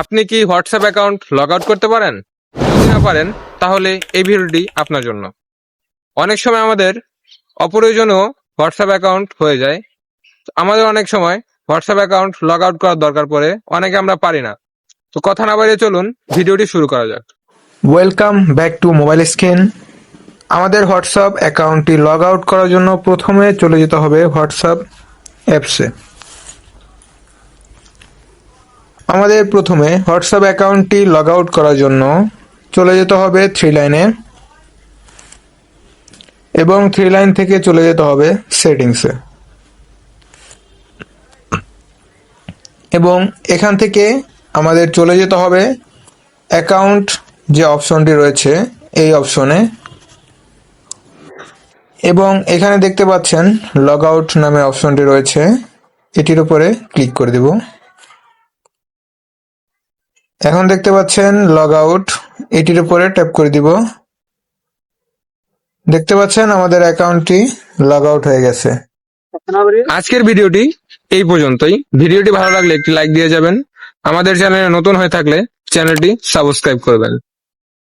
আপনি কি WhatsApp account log out করতে পারেন? যদি না পারেন, তাহলে এই ভিডিওটি আপনার জন্য। অনেক সময় আমাদের অপ্রয়োজনীয় হোয়াটসঅ্যাপ অ্যাকাউন্ট হয়ে যায়। আমাদের অনেক সময় হোয়াটসঅ্যাপ অ্যাকাউন্ট লগ আউট করার দরকার পড়ে, অনেকে আমরা পারি না। তো কথা না বাড়িয়ে চলুন, ভিডিওটি শুরু করা যাক। Welcome back to mobile screen আমাদের হোয়াটসঅ্যাপ অ্যাকাউন্টটি লগ আউট করার জন্য প্রথমে চলে যেতে হবে হোয়াটসঅ্যাপ অ্যাপসে। আমাদের প্রথমে হোয়াটসঅ্যাপ অ্যাকাউন্টটি লগ আউট করার জন্য চলে যেতে হবে থ্রি লাইনে এবং থ্রি লাইন থেকে চলে যেতে হবে সেটিংসে। এবং এখান থেকে আমাদের চলে যেতে হবে অ্যাকাউন্ট যে অপশনটি রয়েছে এই অপশনে। এবং এখানে দেখতে পাচ্ছেন লগ আউট নামে অপশনটি রয়েছে। এটির উপরে ক্লিক করে দেব। এখন দেখতে পাচ্ছেন লগ আউট এটির উপরে ট্যাপ করে দিব। দেখতে পাচ্ছেন আমাদের অ্যাকাউন্টটি লগ আউট হয়ে গেছে। আজকের ভিডিওটি এই পর্যন্তই। ভিডিওটি ভালো লাগলে একটি লাইক দিয়ে যাবেন। আমাদের চ্যানেলে নতুন হয়ে থাকলে চ্যানেলটি সাবস্ক্রাইব করবেন।